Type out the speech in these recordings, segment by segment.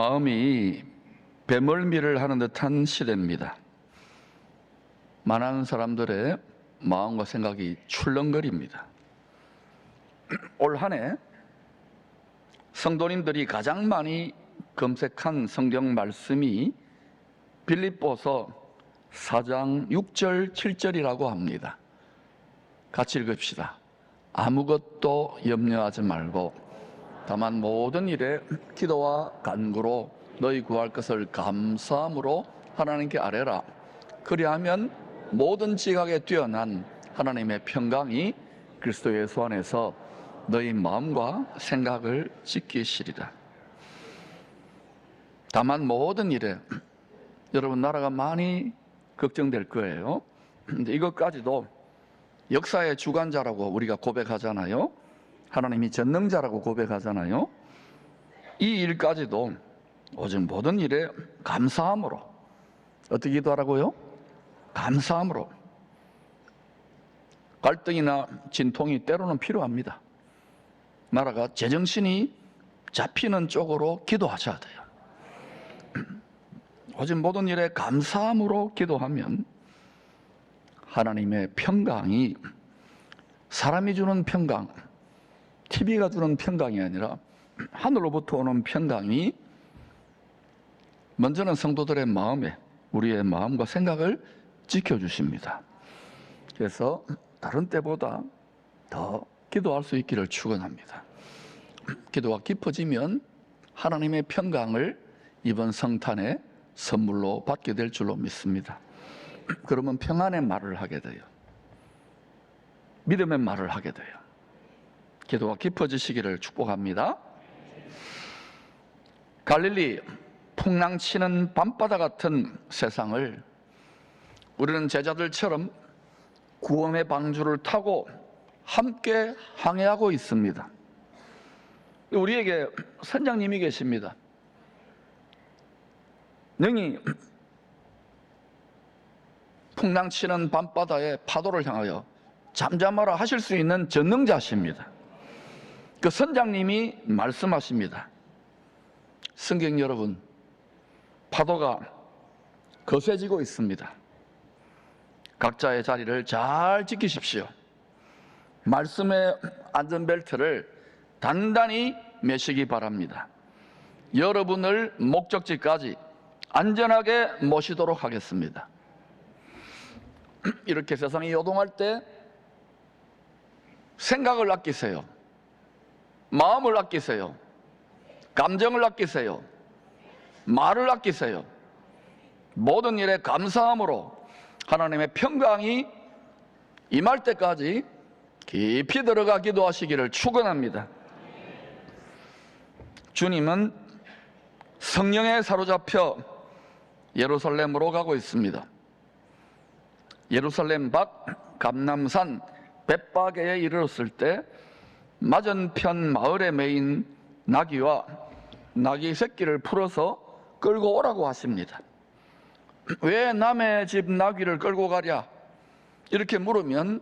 마음이 배멀미를 하는 듯한 시대입니다. 많은 사람들의 마음과 생각이 출렁거립니다. 올 한 해 성도님들이 가장 많이 검색한 성경 말씀이 빌립보서 4장 6절 7절이라고 합니다. 같이 읽읍시다. 아무것도 염려하지 말고 다만 모든 일에 기도와 간구로 너희 구할 것을 감사함으로 하나님께 아뢰라. 그리하면 모든 지각에 뛰어난 하나님의 평강이 그리스도 예수 안에서 너희 마음과 생각을 지키시리라. 다만 모든 일에 여러분 나라가 많이 걱정될 거예요. 근데 이것까지도 역사의 주관자라고 우리가 고백하잖아요. 하나님이 전능자라고 고백하잖아요. 이 일까지도 오직 모든 일에 감사함으로 어떻게 기도하라고요? 감사함으로 갈등이나 진통이 때로는 필요합니다. 나라가 제정신이 잡히는 쪽으로 기도하셔야 돼요. 오직 모든 일에 감사함으로 기도하면 하나님의 평강이 사람이 주는 평강, TV가 주는 평강이 아니라 하늘로부터 오는 평강이 먼저는 성도들의 마음에 우리의 마음과 생각을 지켜주십니다. 그래서 다른 때보다 더 기도할 수 있기를 축원합니다. 기도가 깊어지면 하나님의 평강을 이번 성탄에 선물로 받게 될 줄로 믿습니다. 그러면 평안의 말을 하게 돼요. 믿음의 말을 하게 돼요. 기도가 깊어지시기를 축복합니다. 갈릴리 풍랑치는 밤바다 같은 세상을 우리는 제자들처럼 구원의 방주를 타고 함께 항해하고 있습니다. 우리에게 선장님이 계십니다. 능히 풍랑치는 밤바다의 파도를 향하여 잠잠하라 하실 수 있는 전능자십니다. 그 선장님이 말씀하십니다. 성경 여러분, 파도가 거세지고 있습니다. 각자의 자리를 잘 지키십시오. 말씀의 안전벨트를 단단히 매시기 바랍니다. 여러분을 목적지까지 안전하게 모시도록 하겠습니다. 이렇게 세상이 요동할 때 생각을 아끼세요. 마음을 아끼세요. 감정을 아끼세요. 말을 아끼세요. 모든 일에 감사함으로 하나님의 평강이 임할 때까지 깊이 들어가 기도하시기를 축원합니다. 주님은 성령에 사로잡혀 예루살렘으로 가고 있습니다. 예루살렘 밖 감남산 벳바게에 이르렀을 때 맞은편 마을에 메인 나귀와 나귀 새끼를 풀어서 끌고 오라고 하십니다. 왜 남의 집 나귀를 끌고 가랴? 이렇게 물으면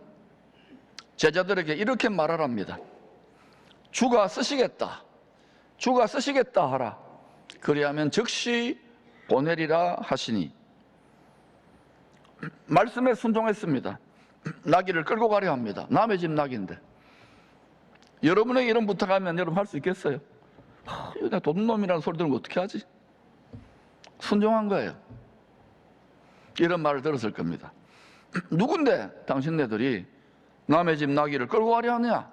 제자들에게 이렇게 말하랍니다. 주가 쓰시겠다. 주가 쓰시겠다 하라. 그리하면 즉시 보내리라 하시니 말씀에 순종했습니다. 나귀를 끌고 가려 합니다. 남의 집 나귀인데. 여러분에게 이런 부탁하면 여러분 할 수 있겠어요? 내가 도둑놈이라는 소리 들으면 어떻게 하지? 순종한 거예요. 이런 말을 들었을 겁니다. 누군데 당신네들이 남의 집 나귀를 끌고 가려 하느냐?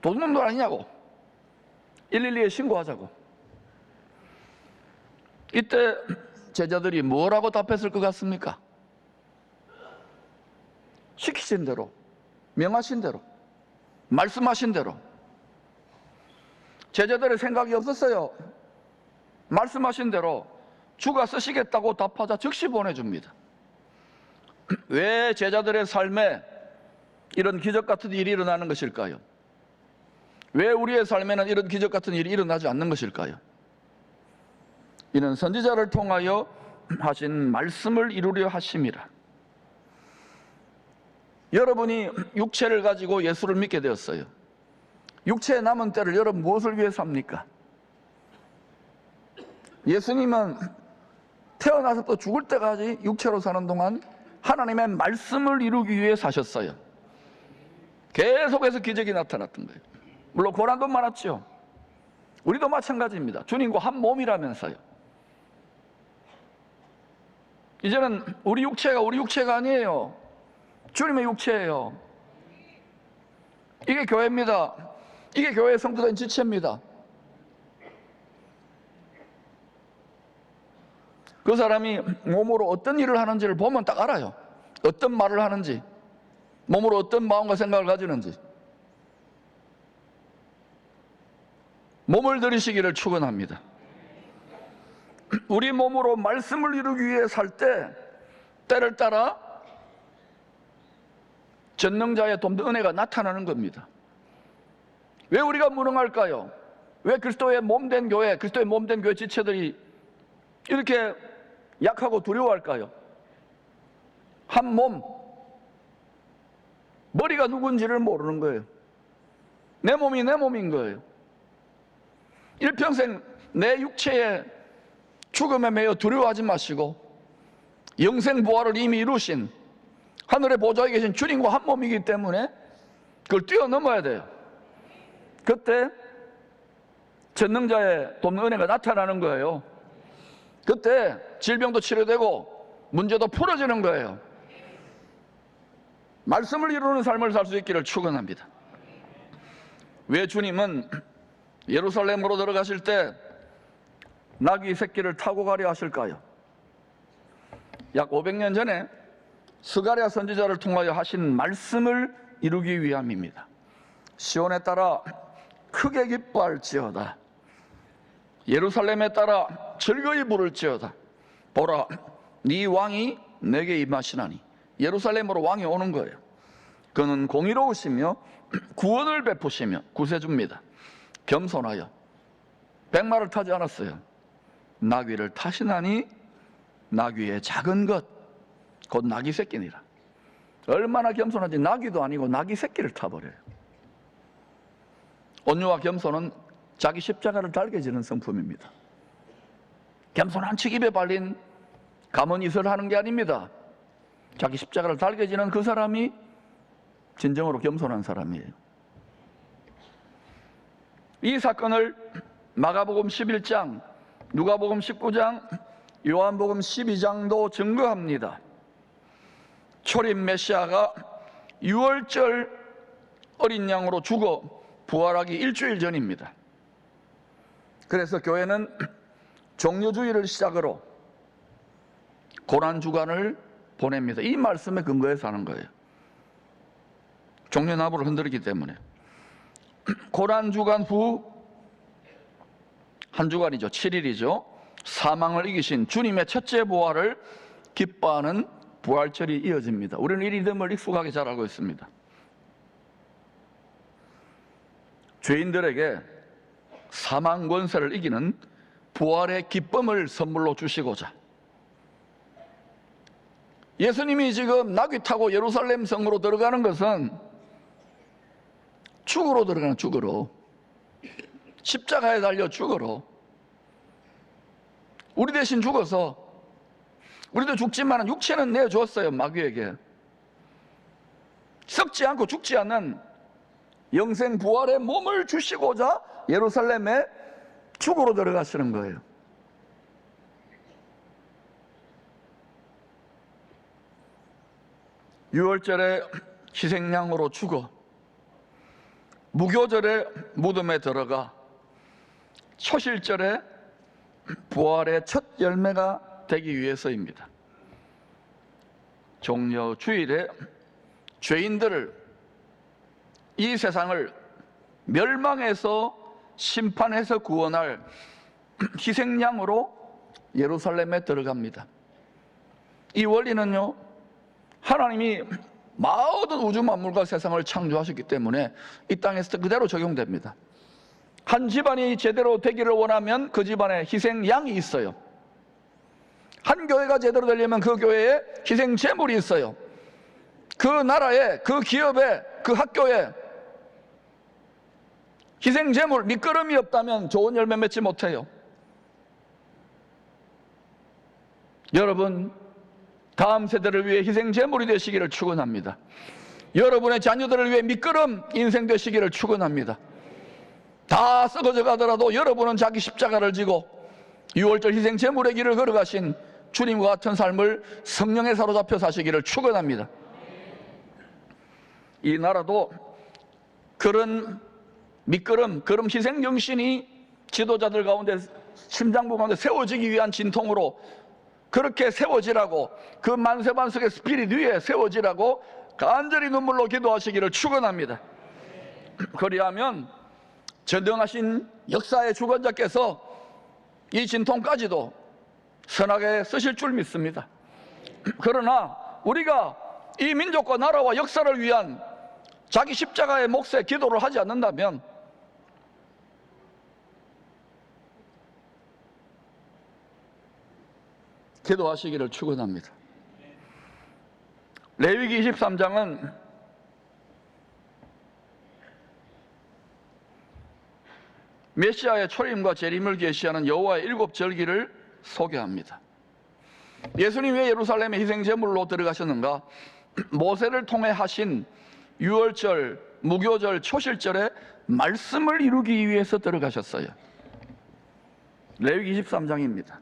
도둑놈도 아니냐고. 112에 신고하자고. 이때 제자들이 뭐라고 답했을 것 같습니까? 시키신 대로, 명하신 대로, 말씀하신 대로. 제자들의 생각이 없었어요. 말씀하신 대로 주가 쓰시겠다고 답하자 즉시 보내줍니다. 왜 제자들의 삶에 이런 기적 같은 일이 일어나는 것일까요? 왜 우리의 삶에는 이런 기적 같은 일이 일어나지 않는 것일까요? 이는 선지자를 통하여 하신 말씀을 이루려 하심이라. 여러분이 육체를 가지고 예수를 믿게 되었어요. 육체의 남은 때를 여러분 무엇을 위해 삽니까? 예수님은 태어나서 또 죽을 때까지 육체로 사는 동안 하나님의 말씀을 이루기 위해 사셨어요. 계속해서 기적이 나타났던 거예요. 물론 고난도 많았죠. 우리도 마찬가지입니다. 주님과 한 몸이라면서요. 이제는 우리 육체가 우리 육체가 아니에요. 주님의 육체예요. 이게 교회입니다. 이게 교회의 성도된 지체입니다. 그 사람이 몸으로 어떤 일을 하는지를 보면 딱 알아요. 어떤 말을 하는지, 몸으로 어떤 마음과 생각을 가지는지. 몸을 들이시기를 축원합니다. 우리 몸으로 말씀을 이루기 위해 살 때 때를 따라 전능자의 돕는 은혜가 나타나는 겁니다. 왜 우리가 무능할까요? 왜 그리스도의 몸된 교회, 그리스도의 몸된 교회 지체들이 이렇게 약하고 두려워할까요? 한 몸, 머리가 누군지를 모르는 거예요. 내 몸이 내 몸인 거예요. 일평생 내 육체의 죽음에 매여 두려워하지 마시고 영생 부활을 이미 이루신 하늘의 보좌에 계신 주님과 한 몸이기 때문에 그걸 뛰어넘어야 돼요. 그때 전능자의 돕는 은혜가 나타나는 거예요. 그때 질병도 치료되고 문제도 풀어지는 거예요. 말씀을 이루는 삶을 살 수 있기를 축원합니다. 왜 주님은 예루살렘으로 들어가실 때 나귀 새끼를 타고 가려 하실까요? 약 500년 전에 스가랴 선지자를 통하여 하신 말씀을 이루기 위함입니다. 시온에 따라 크게 기뻐할지어다. 예루살렘에 따라 즐거이 부를지어다. 보라, 네 왕이 내게 임하시나니 예루살렘으로 왕이 오는 거예요. 그는 공의로우시며 구원을 베푸시며 구세주입니다. 겸손하여 백마를 타지 않았어요. 나귀를 타시나니 나귀의 작은 것, 곧 나귀 새끼니라. 얼마나 겸손한지 나귀도 아니고 나귀 새끼를 타버려요. 온유와 겸손은 자기 십자가를 달게 지는 성품입니다. 겸손한 척 입에 발린 가문이설 하는 게 아닙니다. 자기 십자가를 달게 지는 그 사람이 진정으로 겸손한 사람이에요. 이 사건을 마가복음 11장, 누가복음 19장, 요한복음 12장도 증거합니다. 초림 메시아가 6월절 어린 양으로 죽어 부활하기 일주일 전입니다. 그래서 교회는 종료주의를 시작으로 고난 주간을 보냅니다. 이 말씀에 근거해서 하는 거예요. 종려나무를 흔들기 때문에 고난 주간 후 한 주간이죠. 7일이죠. 사망을 이기신 주님의 첫째 부활을 기뻐하는 부활절이 이어집니다. 우리는 이 리듬을 익숙하게 잘 알고 있습니다. 죄인들에게 사망 권세를 이기는 부활의 기쁨을 선물로 주시고자 예수님이 지금 나귀 타고 예루살렘 성으로 들어가는 것은 죽으로 들어가는 죽으로 십자가에 달려 죽으로 우리 대신 죽어서 우리도 죽지만 육체는 내줬어요 마귀에게 썩지 않고 죽지 않는 영생 부활의 몸을 주시고자 예루살렘에 죽으로 들어가시는 거예요. 유월절에 희생양으로 죽어 무교절에 무덤에 들어가 초실절에 부활의 첫 열매가 되기 위해서입니다. 종려 주일에 죄인들을 이 세상을 멸망해서 심판해서 구원할 희생양으로 예루살렘에 들어갑니다. 이 원리는요, 하나님이 모든 우주 만물과 세상을 창조하셨기 때문에 이 땅에서 그대로 적용됩니다. 한 집안이 제대로 되기를 원하면 그 집안에 희생양이 있어요. 한 교회가 제대로 되려면 그 교회에 희생 제물이 있어요. 그 나라에, 그 기업에, 그 학교에 희생 제물, 밑거름이 없다면 좋은 열매 맺지 못해요. 여러분 다음 세대를 위해 희생 제물이 되시기를 축원합니다. 여러분의 자녀들을 위해 미끄럼 인생 되시기를 축원합니다. 다 썩어져 가더라도 여러분은 자기 십자가를 지고 6월절 희생 제물의 길을 걸어가신 주님과 같은 삶을 성령에 사로잡혀 사시기를 축원합니다. 이 나라도 그런 미끄럼, 그런 희생 정신이 지도자들 가운데 심장부 가운데 세워지기 위한 진통으로 그렇게 세워지라고 그 만세 반석의 스피릿 위에 세워지라고 간절히 눈물로 기도하시기를 축원합니다. 그리하면 전등하신 역사의 주권자께서 이 진통까지도 선하게 쓰실 줄 믿습니다. 그러나 우리가 이 민족과 나라와 역사를 위한 자기 십자가의 몫에 기도를 하지 않는다면 기도하시기를 축원합니다. 레위기 23장은 메시아의 초림과 재림을 계시하는 여호와의 일곱 절기를 소개합니다. 예수님 왜 예루살렘에 희생 제물로 들어가셨는가? 모세를 통해 하신 유월절, 무교절, 초실절에 말씀을 이루기 위해서 들어가셨어요. 레위기 23장입니다.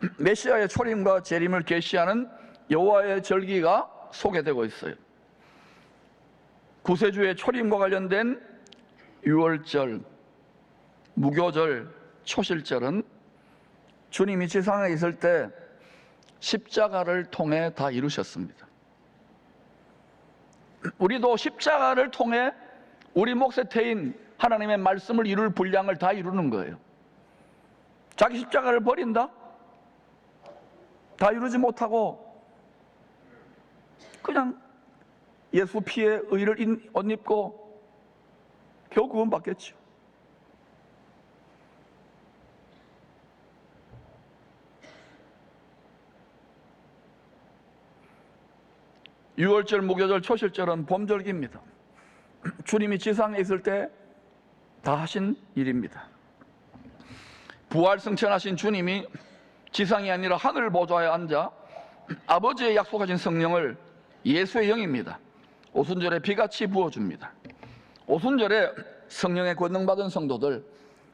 메시아의 초림과 재림을 계시하는 여호와의 절기가 소개되고 있어요. 구세주의 초림과 관련된 유월절, 무교절, 초실절은 주님이 지상에 있을 때 십자가를 통해 다 이루셨습니다. 우리도 십자가를 통해 우리 몫에 태인 하나님의 말씀을 이룰 분량을 다 이루는 거예요. 자기 십자가를 버린다? 다 이루지 못하고 그냥 예수 피에 의를 인- 옷 입고 겨우 구원받겠죠. 유월절, 무교절, 초실절은 봄절기입니다. 주님이 지상에 있을 때 다 하신 일입니다. 부활 승천하신 주님이 지상이 아니라 하늘 보좌에 앉아 아버지의 약속하신 성령을 예수의 영입니다. 오순절에 비같이 부어줍니다. 오순절에 성령의 권능 받은 성도들,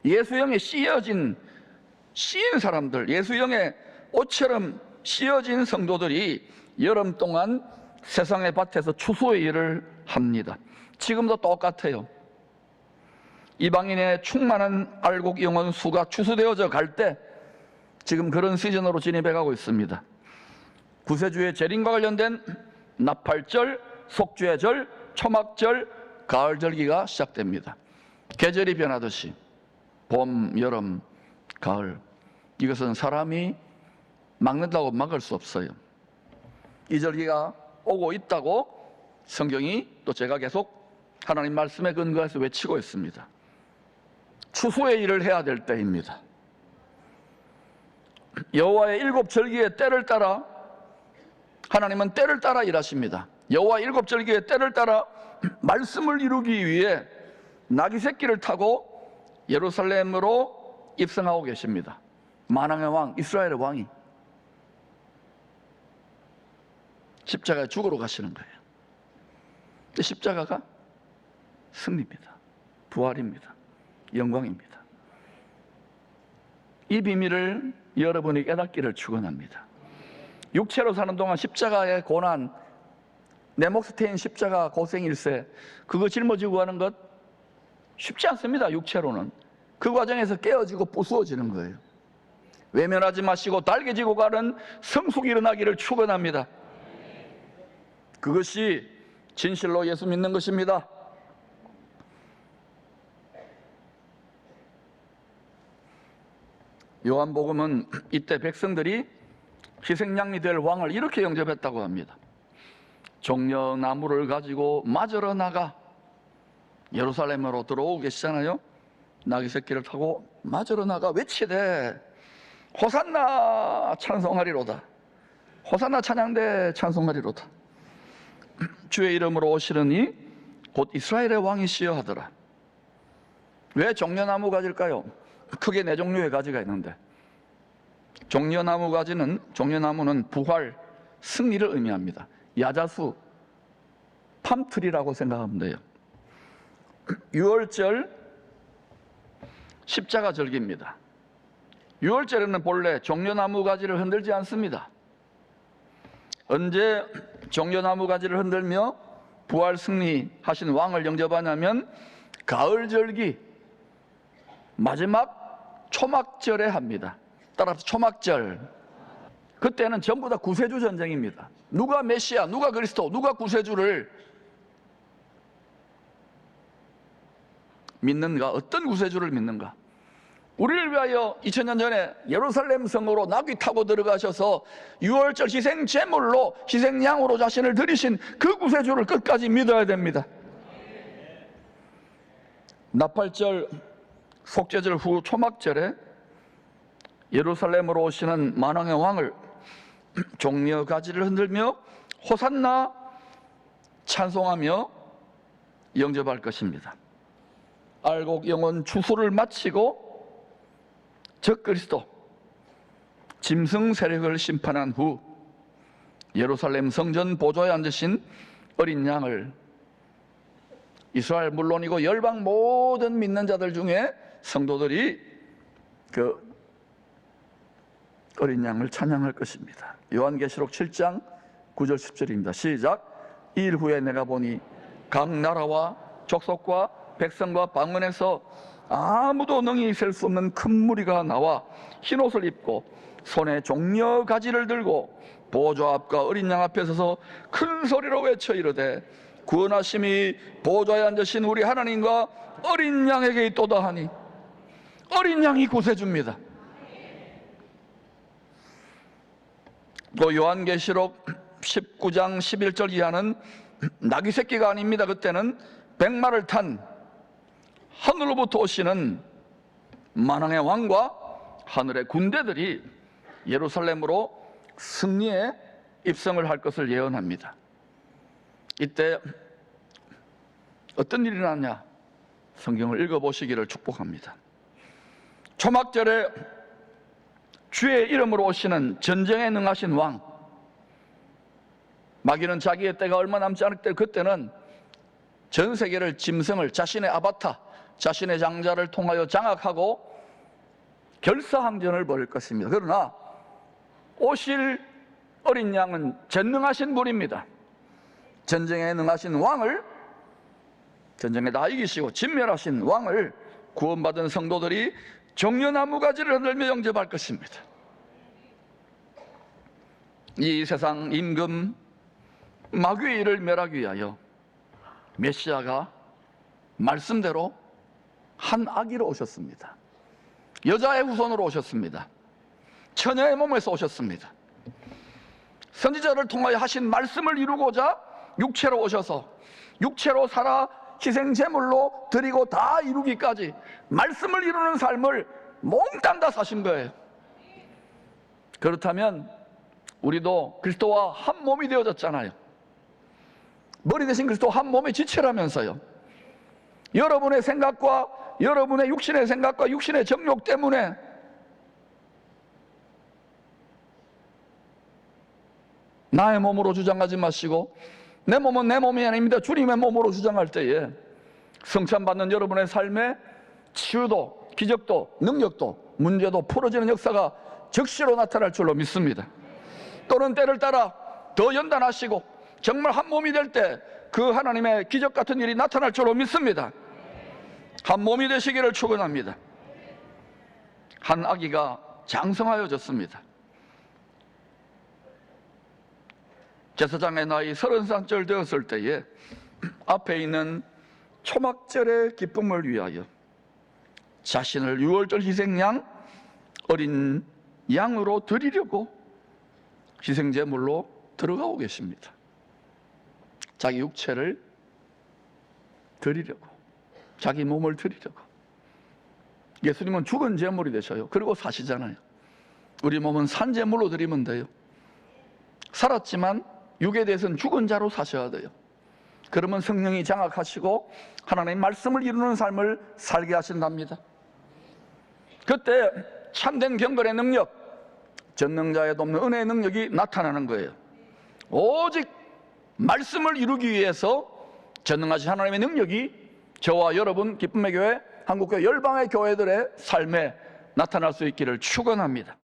예수 영에 씌어진 씌인 사람들, 예수 영에 옷처럼 씌어진 성도들이 여름 동안 세상의 밭에서 추수의 일을 합니다. 지금도 똑같아요. 이방인의 충만한 알곡 영혼 수가 추수되어져 갈 때 지금 그런 시즌으로 진입해 가고 있습니다. 구세주의 재림과 관련된 나팔절, 속죄의 절, 초막절, 가을 절기가 시작됩니다. 계절이 변하듯이 봄, 여름, 가을 이것은 사람이 막는다고 막을 수 없어요. 이 절기가 오고 있다고 성경이 또 제가 계속 하나님 말씀에 근거해서 외치고 있습니다. 추수의 일을 해야 될 때입니다. 여호와의 일곱 절기의 때를 따라 하나님은 때를 따라 일하십니다. 여호와 일곱 절기의 때를 따라 말씀을 이루기 위해 나귀 새끼를 타고 예루살렘으로 입성하고 계십니다. 만왕의 왕 이스라엘의 왕이 십자가에 죽으러 가시는 거예요. 십자가가 승리입니다. 부활입니다. 영광입니다. 이 비밀을 여러분이 깨닫기를 축원합니다. 육체로 사는 동안 십자가의 고난, 내 몫에 태인 십자가 고생일세, 그거 짊어지고 가는 것 쉽지 않습니다. 육체로는 그 과정에서 깨어지고 부수어지는 거예요. 외면하지 마시고 달개지고 가는 성숙이 일어나기를 축원합니다. 그것이 진실로 예수 믿는 것입니다. 요한복음은 이때 백성들이 희생양이 될 왕을 이렇게 영접했다고 합니다. 종려나무를 가지고 맞으러 나가 예루살렘으로 들어오고 계시잖아요. 나귀 새끼를 타고 맞으러 나가 외치되 호산나 찬송하리로다. 호산나 찬양대 찬송하리로다. 주의 이름으로 오시려니 곧 이스라엘의 왕이시여 하더라. 왜 종려나무 가지일까요? 크게 네 종류의 가지가 있는데 종려나무 가지는 종려나무는 부활, 승리를 의미합니다. 야자수, 팜트리라고 생각하면 돼요. 6월절 십자가 절기입니다. 6월절에는 본래 종려나무 가지를 흔들지 않습니다. 언제 종려나무 가지를 흔들며 부활 승리하신 왕을 영접하냐면 가을절기 마지막 초막절에 합니다. 따라서 초막절. 그때는 전부 다 구세주 전쟁입니다. 누가 메시아, 누가 그리스도, 누가 구세주를 믿는가? 어떤 구세주를 믿는가? 우리를 위하여 2000년 전에 예루살렘 성으로 나귀 타고 들어가셔서 6월절 희생 제물로 희생 양으로 자신을 드리신 그 구세주를 끝까지 믿어야 됩니다. 나팔절 속죄절 후 초막절에 예루살렘으로 오시는 만왕의 왕을 종려 가지를 흔들며 호산나 찬송하며 영접할 것입니다. 알곡 영혼 추수를 마치고 적 그리스도 짐승 세력을 심판한 후 예루살렘 성전 보좌에 앉으신 어린 양을 이스라엘 물론이고 열방 모든 믿는 자들 중에 성도들이 그 어린 양을 찬양할 것입니다. 요한계시록 7장 9절 10절입니다. 시작. 이일 후에 내가 보니 각 나라와 족속과 백성과 방언에서 아무도 능히 셀 수 없는 큰 무리가 나와 흰 옷을 입고 손에 종려 가지를 들고 보좌 앞과 어린 양 앞에 서서 큰 소리로 외쳐 이르되 구원하심이 보좌에 앉으신 우리 하나님과 어린 양에게 있도다 하니 어린 양이 구세줍니다. 또 요한계시록 19장 11절 이하는 나귀 새끼가 아닙니다. 그때는 백마를 탄 하늘로부터 오시는 만왕의 왕과 하늘의 군대들이 예루살렘으로 승리에 입성을 할 것을 예언합니다. 이때 어떤 일이 났냐? 성경을 읽어보시기를 축복합니다. 초막절에 주의 이름으로 오시는 전쟁에 능하신 왕 마귀는 자기의 때가 얼마 남지 않을 때 그때는 전 세계를 짐승을 자신의 아바타 자신의 장자를 통하여 장악하고 결사항전을 벌일 것입니다. 그러나 오실 어린 양은 전능하신 분입니다. 전쟁에 능하신 왕을 전쟁에 다 이기시고 진멸하신 왕을 구원받은 성도들이 정려나무 가지를 흔들며 영접할 것입니다. 이 세상 임금 마귀의 일을 멸하기 위하여 메시아가 말씀대로 한 아기로 오셨습니다. 여자의 후손으로 오셨습니다. 처녀의 몸에서 오셨습니다. 선지자를 통하여 하신 말씀을 이루고자 육체로 오셔서 육체로 살아 희생 제물로 드리고 다 이루기까지 말씀을 이루는 삶을 몽땅 다 사신 거예요. 그렇다면 우리도 그리스도와 한 몸이 되어졌잖아요. 머리 대신 그리스도 한 몸의 지체라면서요. 여러분의 생각과 여러분의 육신의 생각과 육신의 정욕 때문에 나의 몸으로 주장하지 마시고 내 몸은 내 몸이 아닙니다. 주님의 몸으로 주장할 때에 성찬받는 여러분의 삶에 치유도 기적도 능력도 문제도 풀어지는 역사가 즉시로 나타날 줄로 믿습니다. 또는 때를 따라 더 연단하시고 정말 한 몸이 될 때 그 하나님의 기적 같은 일이 나타날 줄로 믿습니다. 한 몸이 되시기를 축원합니다. 한 아기가 장성하여 졌습니다. 제사장의 나이 서른 살쯤 되었을 때에 앞에 있는 초막절의 기쁨을 위하여 자신을 유월절 희생양 어린 양으로 드리려고 희생제물로 들어가고 계십니다. 자기 육체를 드리려고 자기 몸을 드리려고 예수님은 죽은 제물이 되셔요. 그리고 사시잖아요. 우리 몸은 산 제물로 드리면 돼요. 살았지만 육에 대해서는 죽은 자로 사셔야 돼요. 그러면 성령이 장악하시고 하나님의 말씀을 이루는 삶을 살게 하신답니다. 그때 참된 경건의 능력, 전능자에도 없는 은혜의 능력이 나타나는 거예요. 오직 말씀을 이루기 위해서 전능하신 하나님의 능력이 저와 여러분 기쁨의 교회, 한국교회 열방의 교회들의 삶에 나타날 수 있기를 축원합니다.